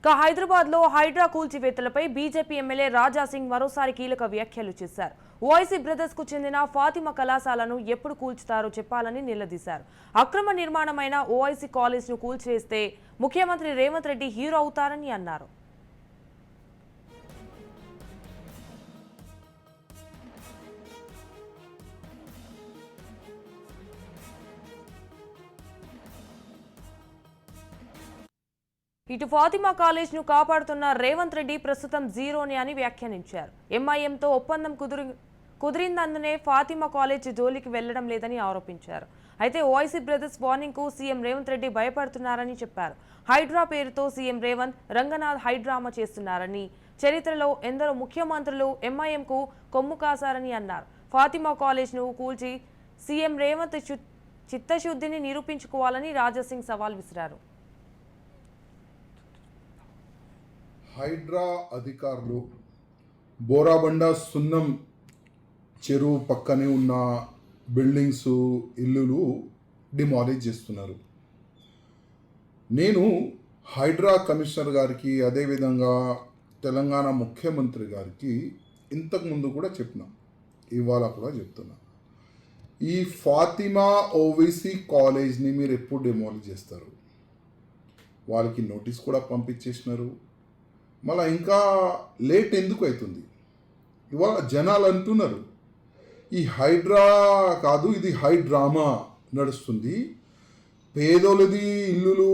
ఇక హైదరాబాద్లో హైడ్రా కూల్చివేతలపై బీజేపీ ఎమ్మెల్యే రాజా సింగ్ మరోసారి కీలక వ్యాఖ్యలు చేశారు. ఓఐసీ బ్రదర్స్కు చెందిన ఫాతిమా కళాశాలను ఎప్పుడు కూల్చుతారో చెప్పాలని నిలదీశారు. అక్రమ నిర్మాణమైన ఓఐసీ కాలేజ్ను కూల్చివేస్తే ముఖ్యమంత్రి రేవంత్ రెడ్డి హీరో అవుతారని అన్నారు. ఇటు ఫాతిమా కాలేజ్ను కాపాడుతున్న రేవంత్ రెడ్డి ప్రస్తుతం జీరోని అని వ్యాఖ్యానించారు. ఎంఐఎంతో ఒప్పందం కుదిరి కుదిరిందందునే ఫాతిమా కాలేజ్ జోలికి వెళ్ళడం లేదని ఆరోపించారు. అయితే ఓఐసీ బ్రదర్స్ వార్నింగ్కు సీఎం రేవంత్ రెడ్డి భయపడుతున్నారని చెప్పారు. హైడ్రా పేరుతో సీఎం రేవంత్ రంగనాథ్ హైడ్రామా చేస్తున్నారని చరిత్రలో ఎందరో ముఖ్యమంత్రులు ఎంఐఎంకు కొమ్ము కాశారని అన్నారు. ఫాతిమా కాలేజ్ను కూల్చి సీఎం రేవంత్ చిత్తశుద్ధిని నిరూపించుకోవాలని రాజాసింగ్ సవాల్ విసిరారు. హైడ్రా అధికారులు బోరాబండ సున్నం చెరువు పక్కనే ఉన్న బిల్డింగ్స్ ఇల్లులు డిమాలిజ్ చేస్తున్నారు. నేను హైడ్రా కమిషనర్ గారికి అదేవిధంగా తెలంగాణ ముఖ్యమంత్రి గారికి ఇంతకుముందు కూడా చెప్పిన ఇవాళ కూడా చెప్తున్నా. ఈ ఫాతిమా ఓవైసీ కాలేజ్ని మీరు ఎప్పుడు డిమాలిజ్ చేస్తారు? వాళ్ళకి నోటీస్ కూడా పంపించేసినారు. మళ్ళీ ఇంకా లేట్ ఎందుకు అవుతుంది? ఇవాళ జనాలు అంటున్నారు ఈ హైడ్రా కాదు ఇది హైడ్రామా నడుస్తుంది. పేదోళ్ళది ఇల్లులు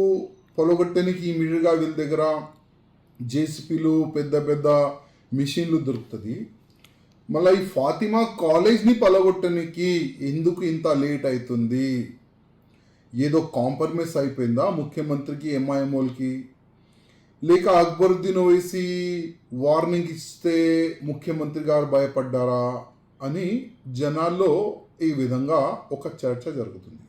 పొలగొట్టడానికి ఇమీడియట్గా వీళ్ళ దగ్గర జేసీపీలు పెద్ద పెద్ద మిషన్లు దొరుకుతుంది. మళ్ళీ ఈ ఫాతిమా కాలేజ్ని పలగొట్టడానికి ఎందుకు ఇంత లేట్ అవుతుంది? ఏదో కాంప్రమైజ్ అయిపోయిందా ముఖ్యమంత్రికి ఎంఐఎంఓలకి? లేక అక్బరుద్దీన్ ఓవైసీ వార్నింగ్ ఇస్తే ముఖ్యమంత్రి గారు భయపడ్డారా అని జనాల్లో ఈ విధంగా ఒక చర్చ జరుగుతుంది.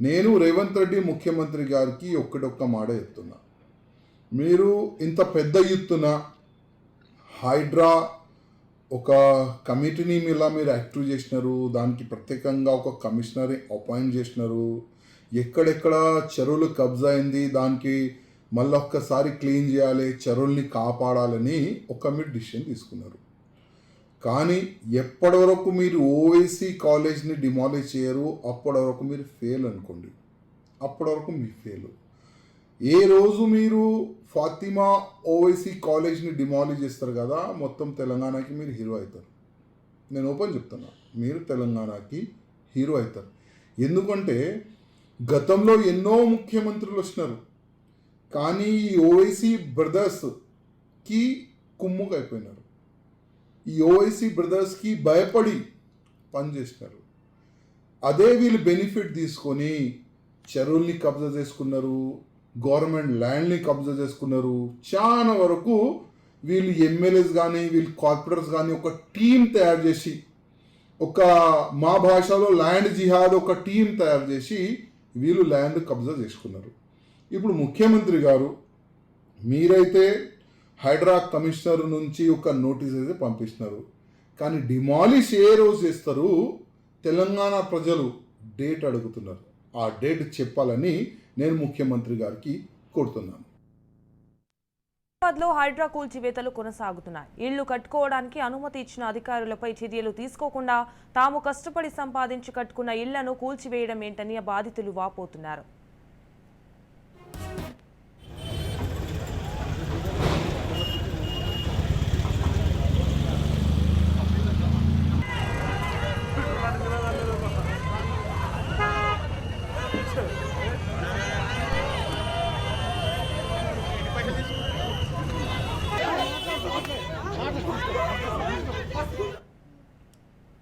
నేను రేవంత్ రెడ్డి ముఖ్యమంత్రి గారికి ఒక్కటొక్క మాట చెప్తున్నా. మీరు ఇంత పెద్ద ఎత్తున హైడ్రా ఒక కమిటీని ఇలా మీరు యాక్టివ్ చేసినారు దానికి ప్రత్యేకంగా ఒక కమిషనర్ అపాయింట్ చేసినారు ఎక్కడెక్కడ చెరువులు కబ్జా అయింది దానికి మళ్ళీ ఒక్కసారి క్లీన్ చేయాలి చెరువుల్ని కాపాడాలని ఒక మీరు డిసిషన్ తీసుకున్నారు. కానీ ఎప్పటి వరకు మీరు ఓవైసీ కాలేజ్ని డిమాలిష్ చేయరు అప్పటి వరకు మీరు ఫెయిల్ అనుకోండి. అప్పటి వరకు మీ ఫెయిల్ ఏ రోజు మీరు ఫాతిమా ఓవైసీ కాలేజ్ని డిమాలిష్ చేస్తారు కదా మొత్తం తెలంగాణకి మీరు హీరో అవుతారు. నేను ఓపెన్ చెప్తున్నా మీరు తెలంగాణకి హీరో అవుతారు. ఎందుకంటే గతంలో ఎన్నో ముఖ్యమంత్రులు వచ్చినారు. కానీ ఈ ఓవైసీ బ్రదర్స్కి కుమ్ముకు అయిపోయినారు. ఈ ఓవైసీ బ్రదర్స్కి భయపడి పనిచేసినారు అదే వీళ్ళు బెనిఫిట్ తీసుకొని చెరువుల్ని కబ్జా చేసుకున్నారు గవర్నమెంట్ ల్యాండ్ని కబ్జా చేసుకున్నారు. చాలా వరకు వీళ్ళు ఎమ్మెల్యేస్ కానీ వీళ్ళు కార్పొరేటర్స్ కానీ ఒక టీం తయారు చేసి ఒక మా భాషలో ల్యాండ్ జిహాద్ ఒక టీం తయారు చేసి వీళ్ళు ల్యాండ్ కబ్జా చేసుకున్నారు. ఇప్పుడు ముఖ్యమంత్రి గారు మీరైతే హైడ్రా కమిషనర్ నుంచి ఒక నోటీస్ అయితే పంపిస్తున్నారు. కానీ డిమాలిష్ ఏ రోజు చేస్తారు? తెలంగాణ ప్రజలు డేట్ అడుగుతున్నారు. ఆ డేట్ చెప్పాలని నేను ముఖ్యమంత్రి గారికి కోరుతున్నాను. లో హైడ్రా కూల్చివేతలు కొనసాగుతున్నాయి. ఇళ్ళు కట్టుకోవడానికి అనుమతి ఇచ్చిన అధికారులపై చర్యలు తీసుకోకుండా తాము కష్టపడి సంపాదించి కట్టుకున్న ఇళ్ళను కూల్చివేయడం ఏంటని బాధితులు వాపోతున్నారు.